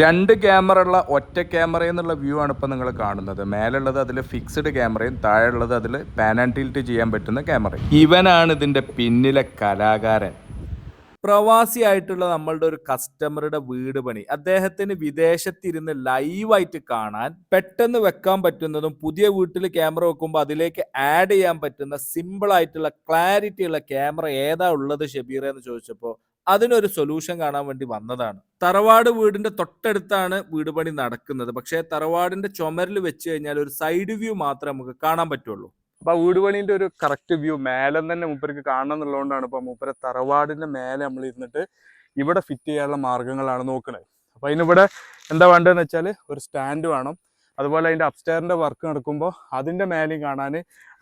രണ്ട് ക്യാമറ ഉള്ള ഒറ്റ ക്യാമറ എന്നുള്ള വ്യൂ ആണ് ഇപ്പോൾ നിങ്ങൾ കാണുന്നത്. മേലുള്ളത് അതിൽ ഫിക്സ്ഡ് ക്യാമറയും താഴെയുള്ളത് അതിൽ പാൻ ആൻഡ് ടിൽറ്റ് ചെയ്യാൻ പറ്റുന്ന ക്യാമറയും ഇവനാണ് ഇതിന്റെ പിന്നിലെ കലാകാരൻ. പ്രവാസിയായിട്ടുള്ള നമ്മളുടെ ഒരു കസ്റ്റമറുടെ വീട് പണി. അദ്ദേഹത്തിന് വിദേശത്തിരുന്ന് ലൈവായിട്ട് കാണാൻ പെട്ടെന്ന് വെക്കാൻ പറ്റുന്നതും പുതിയ വീട്ടിൽ ക്യാമറ വെക്കുമ്പോൾ അതിലേക്ക് ആഡ് ചെയ്യാൻ പറ്റുന്ന സിമ്പിൾ ആയിട്ടുള്ള ക്ലാരിറ്റി ഉള്ള ക്യാമറ ഏതാ ഉള്ളത് ഷബീർ എന്ന് ചോദിച്ചപ്പോൾ അതിനൊരു സൊല്യൂഷൻ കാണാൻ വേണ്ടി വന്നതാണ്. തറവാട് വീടിന്റെ തൊട്ടടുത്താണ് വീട് പണി നടക്കുന്നത്. പക്ഷേ തറവാടിന്റെ ചുമരിൽ വെച്ച് കഴിഞ്ഞാൽ ഒരു സൈഡ് വ്യൂ മാത്രമേ നമുക്ക് കാണാൻ പറ്റുള്ളൂ. അപ്പൊ വീട് പണിന്റെ ഒരു കറക്റ്റ് വ്യൂ മേലെ തന്നെ മൂപ്പർക്ക് കാണണം എന്നുള്ളതുകൊണ്ടാണ് ഇപ്പൊ മൂപ്പരെ തറവാടിന്റെ മേലെ നമ്മൾ ഇരുന്നിട്ട് ഇവിടെ ഫിറ്റ് ചെയ്യാനുള്ള മാർഗങ്ങളാണ് നോക്കുന്നത് അപ്പൊ അതിനിവിടെ എന്താ വേണ്ടതെന്ന് വെച്ചാൽ ഒരു സ്റ്റാൻഡ് വേണം. അതുപോലെ അതിന്റെ അപ്സ്റ്റെയറിന്റെ വർക്ക് നടക്കുമ്പോൾ അതിന്റെ മേലെയും കാണാൻ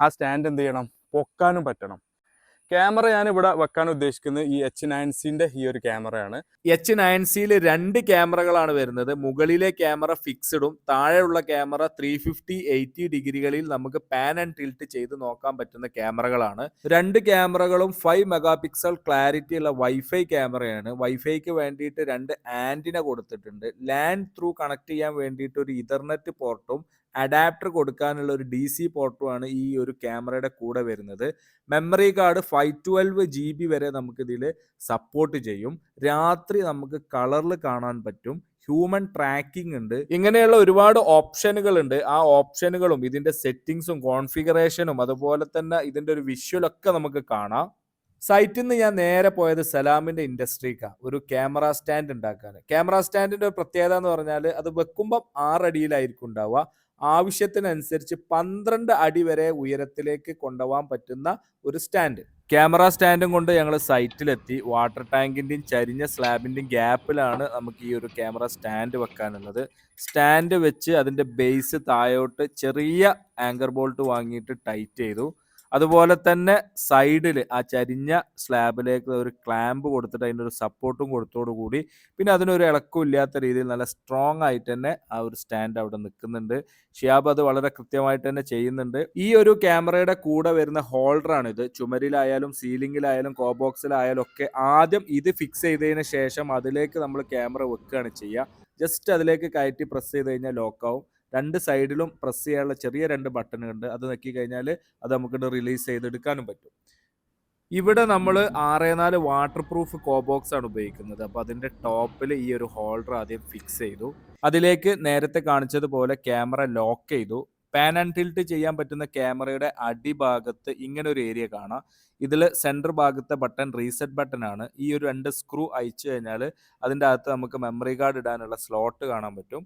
ആ സ്റ്റാൻഡ് എന്ത് ചെയ്യണം? പൊക്കാനും പറ്റണം. ക്യാമറ ഞാൻ ഇവിടെ വെക്കാൻ ഉദ്ദേശിക്കുന്നത് ഈ എച്ച് നയൻ സിന്റെ ഈ ഒരു ക്യാമറയാണ്. എച്ച് നയൻ സിയിൽ രണ്ട് ക്യാമറകളാണ് വരുന്നത്. മുകളിലെ ക്യാമറ ഫിക്സഡും താഴെയുള്ള ക്യാമറ ത്രീ ഫിഫ്റ്റി എയ്റ്റി ഡിഗ്രികളിൽ നമുക്ക് പാൻ ആൻഡ് ടിൽറ്റ് ചെയ്ത് നോക്കാൻ പറ്റുന്ന ക്യാമറകളാണ്. രണ്ട് ക്യാമറകളും ഫൈവ് മെഗാ പിക്സൽ ക്ലാരിറ്റി ഉള്ള വൈഫൈ ക്യാമറയാണ്. വൈഫൈക്ക് വേണ്ടിയിട്ട് രണ്ട് ആന്റിന കൊടുത്തിട്ടുണ്ട്. ലാൻഡ് ത്രൂ കണക്ട് ചെയ്യാൻ വേണ്ടിയിട്ട് ഒരു ഇതർനെറ്റ് പോർട്ടും അഡാപ്റ്റർ കൊടുക്കാനുള്ള ഒരു ഡി സി പോർട്ടുമാണ് ഈ ഒരു ക്യാമറയുടെ കൂടെ വരുന്നത്. Memory card five twelve G B വരെ നമുക്കിതിൽ സപ്പോർട്ട് ചെയ്യും. രാത്രി നമുക്ക് കളറിൽ കാണാൻ പറ്റും. ഹ്യൂമൻ ട്രാക്കിംഗ് ഉണ്ട്. ഇങ്ങനെയുള്ള ഒരുപാട് ഓപ്ഷനുകൾ ഉണ്ട്. ആ ഓപ്ഷനുകളും ഇതിന്റെ സെറ്റിങ്സും കോൺഫിഗറേഷനും അതുപോലെ തന്നെ ഇതിന്റെ ഒരു വിഷ്വലൊക്കെ നമുക്ക് കാണാം. സൈറ്റിൽ നിന്ന് ഞാൻ നേരെ പോയത് സലാമിന്റെ ഇൻഡസ്ട്രിക്കാണ് ഒരു ക്യാമറ സ്റ്റാൻഡ് ഉണ്ടാക്കാൻ. ക്യാമറ സ്റ്റാൻഡിന്റെ ഒരു പ്രത്യേകത എന്ന് പറഞ്ഞാൽ അത് വെക്കുമ്പം ആറടിയിലായിരിക്കും ഉണ്ടാവുക. ആവശ്യത്തിനനുസരിച്ച് പന്ത്രണ്ട് അടി വരെ ഉയരത്തിലേക്ക് കൊണ്ടുപോകാൻ പറ്റുന്ന ഒരു സ്റ്റാൻഡ്. ക്യാമറ സ്റ്റാൻഡും കൊണ്ട് ഞങ്ങൾ സൈറ്റിലെത്തി. വാട്ടർ ടാങ്കിന്റെയും ചരിഞ്ഞ സ്ലാബിന്റെയും ഗ്യാപ്പിലാണ് നമുക്ക് ഈ ഒരു ക്യാമറ സ്റ്റാൻഡ് വെക്കാനുള്ളത്. സ്റ്റാൻഡ് വെച്ച് അതിന്റെ ബേസ് താഴോട്ട് ചെറിയ ആങ്കർ ബോൾട്ട് വാങ്ങിയിട്ട് ടൈറ്റ് ചെയ്തു. അതുപോലെ തന്നെ സൈഡിൽ ആ ചരിഞ്ഞ സ്ലാബിലേക്ക് ഒരു ക്ലാമ്പ് കൊടുത്തിട്ട് അതിന്റെ ഒരു സപ്പോർട്ടും കൊടുത്തോടുകൂടി പിന്നെ അതിനൊരു ഇളക്കം ഇല്ലാത്ത രീതിയിൽ നല്ല സ്ട്രോങ് ആയിട്ട് തന്നെ ആ ഒരു സ്റ്റാൻഡ് അവിടെ നിൽക്കുന്നുണ്ട്. ഷിയാബ് അത് വളരെ കൃത്യമായിട്ട് തന്നെ ചെയ്യുന്നുണ്ട്. ഈ ഒരു ക്യാമറയുടെ കൂടെ വരുന്ന ഹോൾഡറാണ് ഇത്. ചുമരിലായാലും സീലിംഗിലായാലും കോബോക്സിലായാലും ഒക്കെ ആദ്യം ഇത് ഫിക്സ് ചെയ്തതിന് ശേഷം അതിലേക്ക് നമ്മൾ ക്യാമറ വെക്കുകയാണ് ചെയ്യുക. ജസ്റ്റ് അതിലേക്ക് കയറ്റി പ്രസ് ചെയ്ത് കഴിഞ്ഞാൽ ലോക്കാവും രണ്ട് സൈഡിലും പ്രസ് ചെയ്യാനുള്ള ചെറിയ രണ്ട് ബട്ടണുണ്ട് അത് നക്കി കഴിഞ്ഞാൽ അത് നമുക്ക് റിലീസ് ചെയ്തെടുക്കാനും പറ്റും. ഇവിടെ നമ്മൾ ആറ് നാല് വാട്ടർ പ്രൂഫ് കോബോക്സ് ആണ് ഉപയോഗിക്കുന്നത്. അപ്പോൾ അതിന്റെ ടോപ്പിൽ ഈ ഒരു ഹോൾഡർ ആദ്യം ഫിക്സ് ചെയ്തു. അതിലേക്ക് നേരത്തെ കാണിച്ചതുപോലെ ക്യാമറ ലോക്ക് ചെയ്തു. പാൻ ആൻഡ് ടിൽറ്റ് ചെയ്യാൻ പറ്റുന്ന ക്യാമറയുടെ അടിഭാഗത്ത് ഇങ്ങനെ ഒരു ഏരിയ കാണാം. ഇതിൽ സെന്റർ ഭാഗത്തെ ബട്ടൺ റീസെറ്റ് ബട്ടൺ ആണ്. ഈ ഒരു രണ്ട് സ്ക്രൂ അയച്ചു കഴിഞ്ഞാൽ അതിന്റെ അകത്ത് നമുക്ക് മെമ്മറി കാർഡ് ഇടാനുള്ള സ്ലോട്ട് കാണാൻ പറ്റും.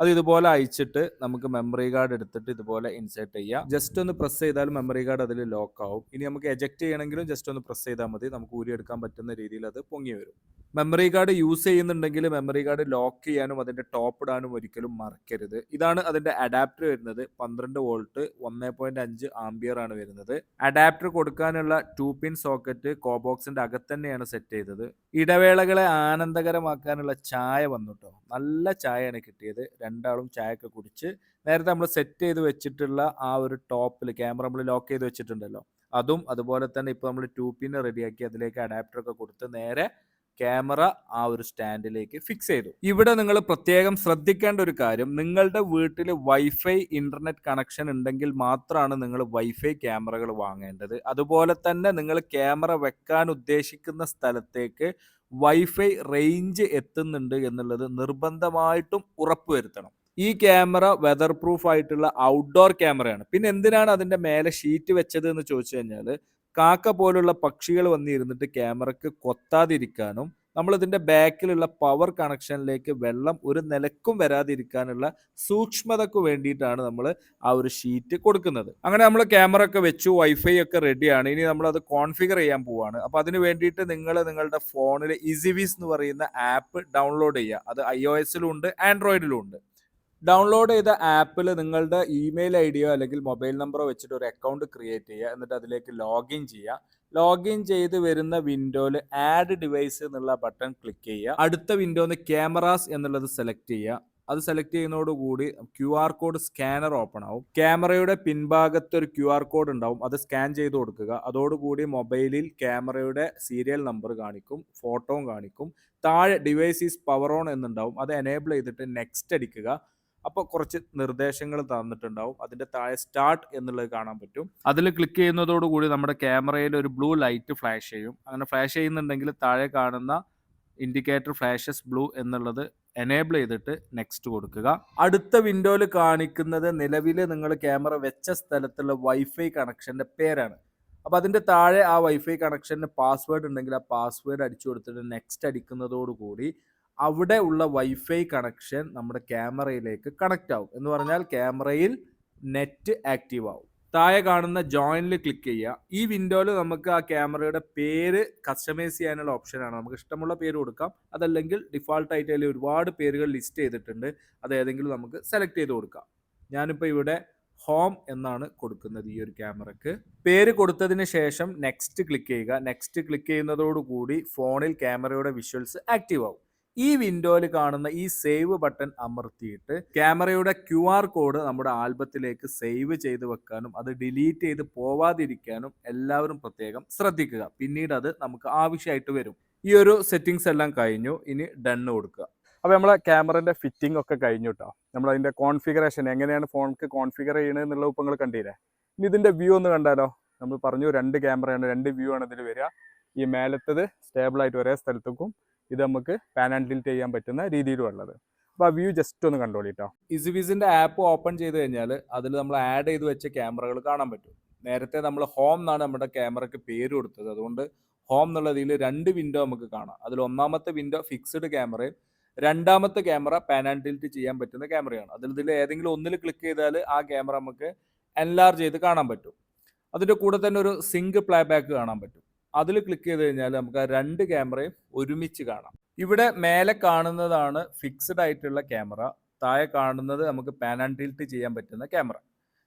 അത് ഇതുപോലെ അയച്ചിട്ട് നമുക്ക് മെമ്മറി കാർഡ് എടുത്തിട്ട് ഇതുപോലെ ഇൻസേർട്ട് ചെയ്യാം. ജസ്റ്റ് ഒന്ന് പ്രസ് ചെയ്താൽ മെമ്മറി കാർഡ് അതിൽ ലോക്ക് ആവും. ഇനി നമുക്ക് എജക്ട് ചെയ്യണമെങ്കിലും ജസ്റ്റ് ഒന്ന് പ്രസ് ചെയ്താൽ മതി. നമുക്ക് ഊരിയെടുക്കാൻ പറ്റുന്ന രീതിയിൽ അത് പൊങ്ങി വരും. മെമ്മറി കാർഡ് യൂസ് ചെയ്യുന്നുണ്ടെങ്കിൽ മെമ്മറി കാർഡ് ലോക്ക് ചെയ്യാനും അതിന്റെ ടോപ്പ് ഇടാനും ഒരിക്കലും മറക്കരുത്. ഇതാണ് അതിന്റെ അഡാപ്റ്റർ വരുന്നത്. പന്ത്രണ്ട് വോൾട്ട് ഒന്നേ പോയിന്റ് അഞ്ച് ആംബിയർ ആണ് വരുന്നത്. അഡാപ്റ്റർ കൊടുക്കാനുള്ള ടു പിൻ സോക്കറ്റ് കോബോക്സിന്റെ അകത്ത് തന്നെയാണ് സെറ്റ് ചെയ്തത്. ഇടവേളകളെ ആനന്ദകരമാക്കാനുള്ള ചായ വന്നു കേട്ടോ നല്ല ചായയാണ് കിട്ടിയത്. രണ്ടാളും ചായയൊക്കെ കുടിച്ച് നേരത്തെ നമ്മൾ സെറ്റ് ചെയ്ത് വെച്ചിട്ടുള്ള ആ ഒരു ടോപ്പിൽ ക്യാമറ നമ്മൾ ലോക്ക് ചെയ്ത് വെച്ചിട്ടുണ്ടല്ലോ. അതും അതുപോലെ തന്നെ ഇപ്പോൾ നമ്മൾ ടു റെഡിയാക്കി അതിലേക്ക് അഡാപ്റ്റർ ഒക്കെ കൊടുത്ത് നേരെ ക്യാമറ ആ ഒരു സ്റ്റാൻഡിലേക്ക് ഫിക്സ് ചെയ്തു. ഇവിടെ നിങ്ങൾ പ്രത്യേകം ശ്രദ്ധിക്കേണ്ട ഒരു കാര്യം നിങ്ങളുടെ വീട്ടിൽ വൈഫൈ ഇന്റർനെറ്റ് കണക്ഷൻ ഉണ്ടെങ്കിൽ മാത്രമാണ് നിങ്ങൾ വൈഫൈ ക്യാമറകൾ വാങ്ങേണ്ടത്. അതുപോലെ തന്നെ നിങ്ങൾ ക്യാമറ വെക്കാൻ ഉദ്ദേശിക്കുന്ന സ്ഥലത്തേക്ക് വൈഫൈ റേഞ്ച് എത്തുന്നുണ്ട് എന്നുള്ളത് നിർബന്ധമായിട്ടും ഉറപ്പുവരുത്തണം. ഈ ക്യാമറ വെതർ പ്രൂഫ് ആയിട്ടുള്ള ഔട്ട്ഡോർ ക്യാമറയാണ്. പിന്നെ എന്തിനാണ് അതിന്റെ മേലെ ഷീറ്റ് വെച്ചത് എന്ന് ചോദിച്ചു കഴിഞ്ഞാൽ കാക്ക പോലുള്ള പക്ഷികൾ വന്നിരുന്നിട്ട് ക്യാമറക്ക് കൊത്താതിരിക്കാനും നമ്മൾ ഇതിന്റെ ബാക്കിലുള്ള പവർ കണക്ഷനിലേക്ക് വെള്ളം ഒരു നിലക്കും വരാതിരിക്കാനുള്ള സൂക്ഷ്മതക്ക് വേണ്ടിയിട്ടാണ് നമ്മൾ ആ ഒരു ഷീറ്റ് കൊടുക്കുന്നത്. അങ്ങനെ നമ്മൾ ക്യാമറ ഒക്കെ വെച്ചു വൈഫൈ ഒക്കെ റെഡിയാണ് ഇനി നമ്മൾ അത് കോൺഫിഗർ ചെയ്യാൻ പോവാണ്. അപ്പോൾ അതിന് വേണ്ടിയിട്ട് നിങ്ങൾ നിങ്ങളുടെ ഫോണിൽ ഇസിവിസ് എന്ന് പറയുന്ന ആപ്പ് ഡൗൺലോഡ് ചെയ്യുക. അത് ഐ ഒ എസിലും ഉണ്ട് ആൻഡ്രോയിഡിലും ഉണ്ട്. ഡൗൺലോഡ് ചെയ്ത ആപ്പിൽ നിങ്ങളുടെ ഇമെയിൽ ഐ ഡിയോ അല്ലെങ്കിൽ മൊബൈൽ നമ്പറോ വെച്ചിട്ട് ഒരു അക്കൗണ്ട് ക്രിയേറ്റ് ചെയ്യുക. എന്നിട്ട് അതിലേക്ക് ലോഗിൻ ചെയ്യുക. ലോഗിൻ ചെയ്ത് വരുന്ന വിൻഡോയിൽ ആഡ് ഡിവൈസ് എന്നുള്ള ബട്ടൺ ക്ലിക്ക് ചെയ്യുക. അടുത്ത വിൻഡോന്ന് ക്യാമറാസ് എന്നുള്ളത് സെലക്ട് ചെയ്യുക. അത് select ചെയ്യുന്നതോടുകൂടി Q R code scanner open ആവും. ക്യാമറയുടെ പിൻഭാഗത്ത് ഒരു ക്യു ആർ കോഡ് ഉണ്ടാവും. അത് സ്കാൻ ചെയ്ത് കൊടുക്കുക. അതോടുകൂടി മൊബൈലിൽ ക്യാമറയുടെ സീരിയൽ നമ്പർ കാണിക്കും. ഫോട്ടോയും കാണിക്കും. താഴെ ഡിവൈസ് ഈസ് പവർ ഓൺ എന്നുണ്ടാവും. അത് എനേബിൾ ചെയ്തിട്ട് നെക്സ്റ്റ് അടിക്കുക. അപ്പോൾ കുറച്ച് നിർദ്ദേശങ്ങൾ തന്നിട്ടുണ്ടാവും. അതിന്റെ താഴെ സ്റ്റാർട്ട് എന്നുള്ളത് കാണാൻ പറ്റും. അതിൽ ക്ലിക്ക് ചെയ്യുന്നതോടുകൂടി നമ്മുടെ ക്യാമറയിൽ ഒരു ബ്ലൂ ലൈറ്റ് ഫ്ലാഷ് ചെയ്യും. അങ്ങനെ ഫ്ലാഷ് ചെയ്യുന്നുണ്ടെങ്കിൽ താഴെ കാണുന്ന ഇൻഡിക്കേറ്റർ ഫ്ലാഷസ് ബ്ലൂ എന്നുള്ളത് എനേബിൾ ചെയ്തിട്ട് നെക്സ്റ്റ് കൊടുക്കുക. അടുത്ത വിൻഡോയിൽ കാണിക്കുന്നത് നിലവിൽ നിങ്ങൾ ക്യാമറ വെച്ച സ്ഥലത്തുള്ള വൈഫൈ കണക്ഷന്റെ പേരാണ്. അപ്പോൾ അതിന്റെ താഴെ ആ വൈഫൈ കണക്ഷന്റെ പാസ്വേഡ് ഉണ്ടെങ്കിൽ ആ പാസ്വേഡ് അടിച്ചു കൊടുത്തിട്ട് നെക്സ്റ്റ് അടിക്കുന്നതോടുകൂടി അവിടെ ഉള്ള വൈഫൈ കണക്ഷൻ നമ്മുടെ ക്യാമറയിലേക്ക് കണക്റ്റ് ആവും. എന്ന് പറഞ്ഞാൽ ക്യാമറയിൽ നെറ്റ് ആക്റ്റീവ് ആവും. താഴെ കാണുന്ന ജോയിനിൽ ക്ലിക്ക് ചെയ്യുക. ഈ വിൻഡോയിൽ നമുക്ക് ആ ക്യാമറയുടെ പേര് കസ്റ്റമൈസ് ചെയ്യാനുള്ള ഓപ്ഷനാണ് നമുക്ക് ഇഷ്ടമുള്ള പേര് കൊടുക്കാം. അതല്ലെങ്കിൽ ഡിഫാൾട്ട് ആയിട്ട് അതിൽ ഒരുപാട് പേരുകൾ ലിസ്റ്റ് ചെയ്തിട്ടുണ്ട്. അത് ഏതെങ്കിലും നമുക്ക് സെലക്ട് ചെയ്ത് കൊടുക്കാം. ഞാനിപ്പോൾ ഇവിടെ ഹോം എന്നാണ് കൊടുക്കുന്നത് ഈ ഒരു ക്യാമറയ്ക്ക് പേര് കൊടുത്തതിന് ശേഷം നെക്സ്റ്റ് ക്ലിക്ക് ചെയ്യുക. നെക്സ്റ്റ് ക്ലിക്ക് ചെയ്യുന്നതോടുകൂടി ഫോണിൽ ക്യാമറയുടെ വിഷ്വൽസ് ആക്റ്റീവ് ആവും. ഈ വിൻഡോയിൽ കാണുന്ന ഈ സേവ് ബട്ടൺ അമർത്തിയിട്ട് ക്യാമറയുടെ ക്യു ആർ കോഡ് നമ്മുടെ ആൽബത്തിലേക്ക് സേവ് ചെയ്ത് വെക്കാനും അത് ഡിലീറ്റ് ചെയ്ത് പോവാതിരിക്കാനും എല്ലാവരും പ്രത്യേകം ശ്രദ്ധിക്കുക. പിന്നീട് അത് നമുക്ക് ആവശ്യമായിട്ട് വരും. ഈ ഒരു സെറ്റിങ്സ് എല്ലാം കഴിഞ്ഞു. ഇനി ഡണ്ണ് കൊടുക്കുക. അപ്പോൾ നമ്മളെ ക്യാമറന്റെ ഫിറ്റിംഗ് ഒക്കെ കഴിഞ്ഞു കേട്ടോ നമ്മൾ അതിന്റെ കോൺഫിഗറേഷൻ എങ്ങനെയാണ് ഫോണിക്ക് കോൺഫിഗർ ചെയ്യണത് എന്നുള്ള ഉപ്പങ്ങൾ കണ്ടില്ലേ? ഇനി ഇതിന്റെ വ്യൂ ഒന്ന് കണ്ടാലോ? നമ്മൾ പറഞ്ഞു രണ്ട് ക്യാമറയാണ് രണ്ട് വ്യൂ ആണ് ഇതിൽ വരിക. ഈ മേലത്തത് സ്റ്റേബിൾ ആയിട്ട് ഒരേ സ്ഥലത്തേക്കും ഇത് നമുക്ക് പാൻ ആൻഡ് ടിൽറ്റ് ചെയ്യാൻ പറ്റുന്ന രീതിയിലും ഉള്ളത് അപ്പോൾ ആ വ്യൂ ജസ്റ്റ് ഒന്ന് കണ്ടോളിട്ടോ ഇസുവിസിന്റെ ആപ്പ് ഓപ്പൺ ചെയ്ത് കഴിഞ്ഞാൽ അതിൽ നമ്മൾ ആഡ് ചെയ്ത് വെച്ച ക്യാമറകൾ കാണാൻ പറ്റും. നേരത്തെ നമ്മൾ ഹോം എന്നാണ് നമ്മുടെ ക്യാമറയ്ക്ക് പേര് കൊടുത്തത്. അതുകൊണ്ട് ഹോം എന്നുള്ളതിൽ രണ്ട് വിൻഡോ നമുക്ക് കാണാം. അതിൽ ഒന്നാമത്തെ വിൻഡോ ഫിക്സ്ഡ് ക്യാമറയും രണ്ടാമത്തെ ക്യാമറ പാൻ ആൻഡ് ടിൽറ്റ് ചെയ്യാൻ പറ്റുന്ന ക്യാമറയാണ് അതിൽ ഇതിൽ ഏതെങ്കിലും ഒന്നിൽ ക്ലിക്ക് ചെയ്താൽ ആ ക്യാമറ നമുക്ക് എൻലാർജ് ചെയ്ത് കാണാൻ പറ്റും. അതിന്റെ കൂടെ തന്നെ ഒരു സിങ്ക് പ്ലേ ബാക്ക് കാണാൻ പറ്റും. അതിൽ ക്ലിക്ക് ചെയ്ത് കഴിഞ്ഞാൽ നമുക്ക് ആ രണ്ട് ക്യാമറയും ഒരുമിച്ച് കാണാം. ഇവിടെ മേലെ കാണുന്നതാണ് ഫിക്സ്ഡ് ആയിട്ടുള്ള ക്യാമറ താഴെ കാണുന്നത് നമുക്ക് പാൻ ആൻഡ് ടിൽറ്റ് ചെയ്യാൻ പറ്റുന്ന ക്യാമറ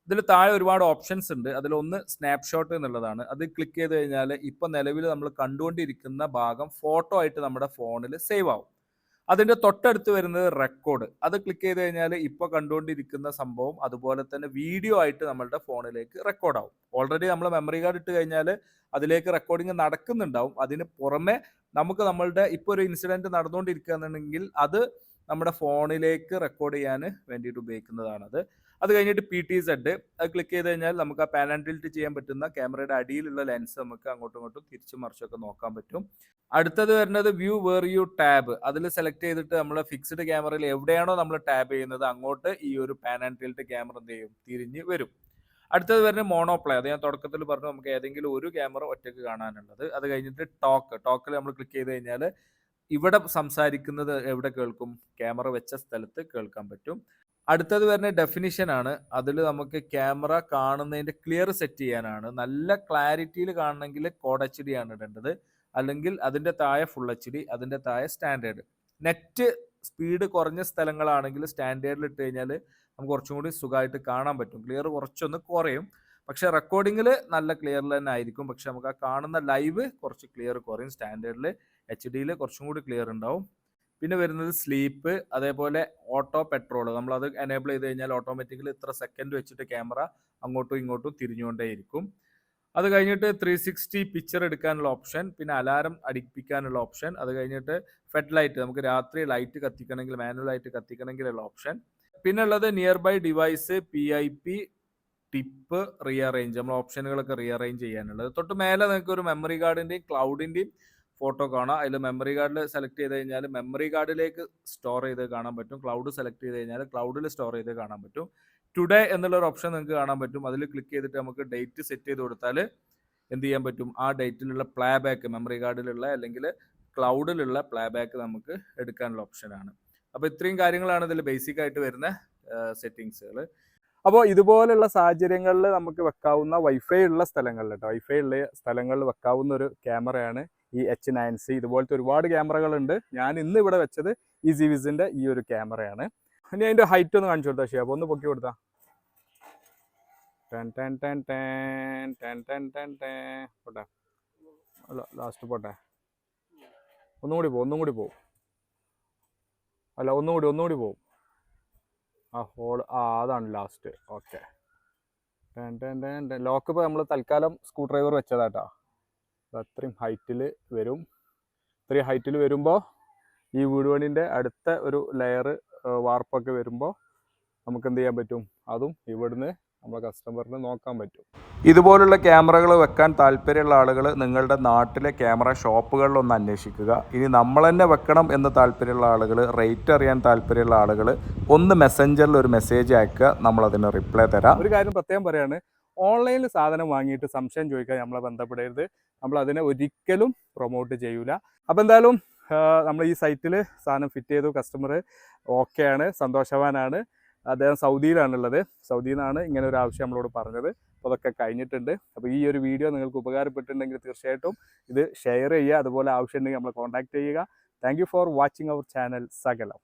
ഇതിൽ താഴെ ഒരുപാട് ഓപ്ഷൻസ് ഉണ്ട്. അതിലൊന്ന് സ്നാപ്ഷോട്ട് എന്നുള്ളതാണ്. അത് ക്ലിക്ക് ചെയ്ത് കഴിഞ്ഞാൽ ഇപ്പം നിലവിൽ നമ്മൾ കണ്ടുകൊണ്ടിരിക്കുന്ന ഭാഗം ഫോട്ടോ ആയിട്ട് നമ്മുടെ ഫോണിൽ സേവ് ആവും. അതിന്റെ തൊട്ടടുത്ത് വരുന്നത് റെക്കോർഡ് അത് ക്ലിക്ക് ചെയ്ത് കഴിഞ്ഞാൽ ഇപ്പോൾ കണ്ടുകൊണ്ടിരിക്കുന്ന സംഭവം അതുപോലെ തന്നെ വീഡിയോ ആയിട്ട് നമ്മളുടെ ഫോണിലേക്ക് റെക്കോർഡ് ആവും. ഓൾറെഡി നമ്മൾ മെമ്മറി കാർഡ് ഇട്ട് കഴിഞ്ഞാൽ അതിലേക്ക് റെക്കോർഡിങ് നടക്കുന്നുണ്ടാവും. അതിന് പുറമെ നമുക്ക് നമ്മളുടെ ഇപ്പോൾ ഒരു ഇൻസിഡന്റ് നടന്നുകൊണ്ടിരിക്കുകയാണെന്നുണ്ടെങ്കിൽ അത് നമ്മുടെ ഫോണിലേക്ക് റെക്കോർഡ് ചെയ്യാൻ വേണ്ടിയിട്ട് ഉപയോഗിക്കുന്നതാണത്. അത് കഴിഞ്ഞിട്ട് പി ടി സെഡ് അത് ക്ലിക്ക് ചെയ്ത് കഴിഞ്ഞാൽ നമുക്ക് ആ ടിൽറ്റ് ചെയ്യാൻ പറ്റുന്ന ക്യാമറയുടെ അടിയിലുള്ള ലെൻസ് നമുക്ക് അങ്ങോട്ടും ഇങ്ങോട്ടും തിരിച്ചും മറിച്ചൊക്കെ നോക്കാൻ പറ്റും. അടുത്തത് വരുന്നത് വ്യൂ വേർ യു ടാബ് അതിൽ സെലക്ട് ചെയ്തിട്ട് നമ്മൾ ഫിക്സ്ഡ് ക്യാമറയിൽ എവിടെയാണോ നമ്മൾ ടാബ് ചെയ്യുന്നത് അങ്ങോട്ട് ഈ ഒരു ടിൽറ്റ് ക്യാമറ എന്ത് ചെയ്യും? തിരിഞ്ഞ് വരും. അടുത്തത് വരുന്നത് മോണോപ്ലേ അത് ഞാൻ തുടക്കത്തിൽ പറഞ്ഞു നമുക്ക് ഏതെങ്കിലും ഒരു ക്യാമറ ഒറ്റയ്ക്ക് കാണാനുള്ളത്. അത് കഴിഞ്ഞിട്ട് ടോക്ക് ടോക്കിൽ നമ്മൾ ക്ലിക്ക് ചെയ്ത് കഴിഞ്ഞാൽ ഇവിടെ സംസാരിക്കുന്നത് എവിടെ കേൾക്കും? ക്യാമറ വെച്ച സ്ഥലത്ത് കേൾക്കാൻ പറ്റും. അടുത്തത് വരുന്ന ഡെഫിനിഷൻ ആണ്. അതിൽ നമുക്ക് ക്യാമറ കാണുന്നതിന്റെ ക്ലിയർ സെറ്റ് ചെയ്യാനാണ്. നല്ല ക്ലാരിറ്റിയിൽ കാണണമെങ്കിൽ കോഡ് എച്ച് ഡി ആണ് ഇടേണ്ടത്. അല്ലെങ്കിൽ അതിന്റെ താഴെ ഫുൾ എച്ച് ഡി അതിന്റെ താഴെ സ്റ്റാൻഡേർഡ് നെറ്റ് സ്പീഡ് കുറഞ്ഞ സ്ഥലങ്ങളാണെങ്കിൽ സ്റ്റാൻഡേർഡിൽ ഇട്ട് കഴിഞ്ഞാൽ നമുക്ക് കുറച്ചും കൂടി സുഖമായിട്ട് കാണാൻ പറ്റും. ക്ലിയർ കുറച്ചൊന്ന് കുറയും. പക്ഷെ റെക്കോർഡിങ്ങിൽ നല്ല ക്ലിയറിൽ തന്നെ ആയിരിക്കും. പക്ഷെ നമുക്ക് ആ കാണുന്ന ലൈവ് കുറച്ച് ക്ലിയർ കുറയും സ്റ്റാൻഡേർഡിൽ എച്ച് ഡിയിൽ കുറച്ചും കൂടി ക്ലിയർ ഉണ്ടാവും. പിന്നെ വരുന്നത് സ്ലീപ്പ് അതേപോലെ ഓട്ടോ പെട്രോൾ നമ്മൾ അത് എനേബിൾ ചെയ്ത് കഴിഞ്ഞാൽ ഓട്ടോമാറ്റിക്കലി ഇത്ര സെക്കൻഡ് വെച്ചിട്ട് ക്യാമറ അങ്ങോട്ടും ഇങ്ങോട്ടും തിരിഞ്ഞുകൊണ്ടേയിരിക്കും. അത് കഴിഞ്ഞിട്ട് ത്രീ സിക്സ്റ്റി പിക്ചർ എടുക്കാനുള്ള ഓപ്ഷൻ പിന്നെ അലാരം അടിപ്പിക്കാനുള്ള ഓപ്ഷൻ അത് കഴിഞ്ഞിട്ട് ഫെഡ് ലൈറ്റ് നമുക്ക് രാത്രി ലൈറ്റ് കത്തിക്കണമെങ്കിൽ മാനുവൽ ലൈറ്റ് കത്തിക്കണമെങ്കിലുള്ള ഓപ്ഷൻ പിന്നെ ഉള്ളത് nearby device P I P tip rearrange നമ്മൾ ഓപ്ഷനുകളൊക്കെ റീഅറേഞ്ച് ചെയ്യാനുള്ളത്. തൊട്ട് മേലെ നിങ്ങൾക്ക് ഒരു മെമ്മറി കാർഡിന്റെയും ക്ലൗഡിന്റെയും ഫോട്ടോ കാണാം. അതിൽ മെമ്മറി കാർഡിൽ സെലക്ട് ചെയ്ത് കഴിഞ്ഞാൽ മെമ്മറി കാർഡിലേക്ക് സ്റ്റോർ ചെയ്ത് കാണാൻ പറ്റും. ക്ലൗഡ് സെലക്ട് ചെയ്ത് കഴിഞ്ഞാൽ ക്ലൗഡിൽ സ്റ്റോർ ചെയ്ത് കാണാൻ പറ്റും. ടുഡേ എന്നുള്ള ഒരു ഓപ്ഷൻ നിങ്ങൾക്ക് കാണാൻ പറ്റും. അതിൽ ക്ലിക്ക് ചെയ്തിട്ട് നമുക്ക് ഡേറ്റ് സെറ്റ് ചെയ്ത് കൊടുത്താൽ എന്ത് ചെയ്യാൻ പറ്റും? ആ ഡേറ്റിലുള്ള പ്ലേ ബാക്ക് മെമ്മറി കാർഡിലുള്ള അല്ലെങ്കിൽ ക്ലൗഡിലുള്ള പ്ലേ ബാക്ക് നമുക്ക് എടുക്കാനുള്ള ഓപ്ഷനാണ് അപ്പോൾ ഇത്രയും കാര്യങ്ങളാണ് ഇതിൽ ബേസിക് ആയിട്ട് വരുന്ന സെറ്റിങ്സുകൾ അപ്പോൾ ഇതുപോലുള്ള സാഹചര്യങ്ങളിൽ നമുക്ക് വെക്കാവുന്ന വൈഫൈ ഉള്ള സ്ഥലങ്ങളിൽ കേട്ടോ വൈഫൈ ഉള്ള സ്ഥലങ്ങളിൽ വെക്കാവുന്ന ഒരു ക്യാമറയാണ് ഈ എച്ച് നയൻ സി ഇതുപോലത്തെ ഒരുപാട് ക്യാമറകളുണ്ട്. ഞാൻ ഇന്ന് ഇവിടെ വെച്ചത് ഈ സിവിസിന്റെ ഈ ഒരു ക്യാമറയാണ്. ഇനി അതിന്റെ ഹൈറ്റ് ഒന്ന് കാണിച്ചു കൊടുത്താൽ അപ്പോൾ ഒന്ന് പൊക്കി കൊടുത്താ. Ten ten ten ten ten ten ten ten. പോട്ടെ. അല്ല ലാസ്റ്റ് പോട്ടെ. ഒന്നും കൂടി പോകും ഒന്നും കൂടി പോകും അല്ല ഒന്നും കൂടി ഒന്നും കൂടി പോകും ആ ഹോൾ ആ അതാണ് ലാസ്റ്റ് ഓക്കെ ലോക്ക് ഇപ്പോൾ നമ്മൾ തൽക്കാലം സ്ക്രൂ ഡ്രൈവർ വെച്ചതാട്ടോ അത്രയും ഹൈറ്റിൽ വരും. ഇത്രയും ഹൈറ്റിൽ വരുമ്പോൾ ഈ വീട് പണിന്റെ അടുത്ത ഒരു ലെയർ വാർപ്പൊക്കെ വരുമ്പോൾ നമുക്ക് എന്ത് ചെയ്യാൻ പറ്റും? അതും ഇവിടുന്ന് നമ്മളെ കസ്റ്റമറിന് നോക്കാൻ പറ്റും. ഇതുപോലുള്ള ക്യാമറകൾ വെക്കാൻ താല്പര്യമുള്ള ആളുകൾ നിങ്ങളുടെ നാട്ടിലെ ക്യാമറ ഷോപ്പുകളിലൊന്ന് അന്വേഷിക്കുക. ഇനി നമ്മൾ തന്നെ വെക്കണം എന്ന് താല്പര്യമുള്ള ആളുകൾ റേറ്റ് അറിയാൻ താല്പര്യമുള്ള ആളുകൾ ഒന്ന് മെസ്സഞ്ചറിൽ ഒരു മെസ്സേജ് അയക്കുക. നമ്മൾ നമ്മളതിന് റിപ്ലൈ തരാം. ഒരു കാര്യം പ്രത്യേകം പറയാണ്. ഓൺലൈനിൽ സാധനം വാങ്ങിയിട്ട് സംശയം ചോദിക്കാൻ നമ്മളെ ബന്ധപ്പെടരുത്. നമ്മൾ അതിനെ ഒരിക്കലും പ്രൊമോട്ട് ചെയ്യൂല. അപ്പോൾ എന്തായാലും നമ്മൾ ഈ സൈറ്റിൽ സാധനം ഫിറ്റ് ചെയ്തു. കസ്റ്റമർ ഓക്കെയാണ് സന്തോഷവാനാണ്. അദ്ദേഹം സൗദിയിലാണുള്ളത്. സൗദിയിൽ നിന്നാണ് ഇങ്ങനെ ഒരു ആവശ്യം നമ്മളോട് പറഞ്ഞത്. അപ്പോൾ അതൊക്കെ കഴിഞ്ഞിട്ടുണ്ട്. അപ്പോൾ ഈ ഒരു വീഡിയോ നിങ്ങൾക്ക് ഉപകാരപ്പെട്ടിട്ടുണ്ടെങ്കിൽ തീർച്ചയായിട്ടും ഇത് ഷെയർ ചെയ്യുക. അതുപോലെ ആവശ്യമുണ്ടെങ്കിൽ നമ്മളെ കോൺടാക്ട് ചെയ്യുക. Thank for watching our channel സകലം